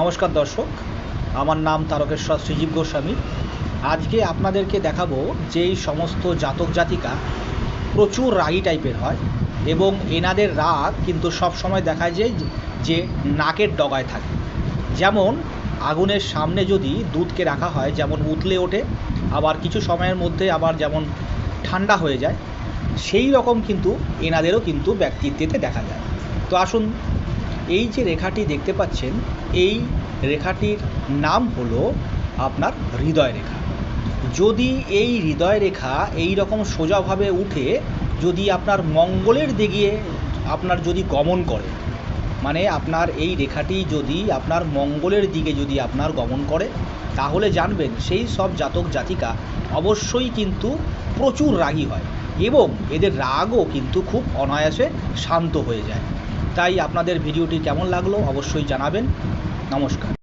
নমস্কার দর্শক, আমার নাম তারকেশ্বর শ্রীজীব গোস্বামী। আজকে আপনাদেরকে দেখাবো যেই সমস্ত জাতক জাতিকা প্রচুর রাগি টাইপের হয় এবং এনাদের রাগ কিন্তু সব সময় দেখা যায় যে- নাকের ডগায় থাকে। যেমন আগুনের সামনে যদি দুধকে রাখা হয়, যেমন উতলে ওঠে, আবার কিছু সময়ের মধ্যে আবার যেমন ঠান্ডা হয়ে যায়, সেই রকম কিন্তু এনাদেরও কিন্তু ব্যক্তিত্বে দেখা যায়। তো আসুন এই যে রেখাটি দেখতে পাচ্ছেন, এই রেখাটির নাম হলো আপনার হৃদয় রেখা। যদি এই হৃদয় রেখা এই রকম সোজাভাবে উঠে, যদি আপনার মঙ্গলের দিকে আপনার যদি গমন করে মানে আপনার এই রেখাটি যদি আপনার মঙ্গলের দিকে যদি আপনার গমন করে, তাহলে জানবেন সেই সব জাতক জাতিকা অবশ্যই কিন্তু প্রচুর রাগী হয় এবং এদের রাগও কিন্তু খুব অনায়াসে শান্ত হয়ে যায়। তাই আপনাদের ভিডিওটি কেমন লাগল অবশ্যই জানাবেন। নমস্কার।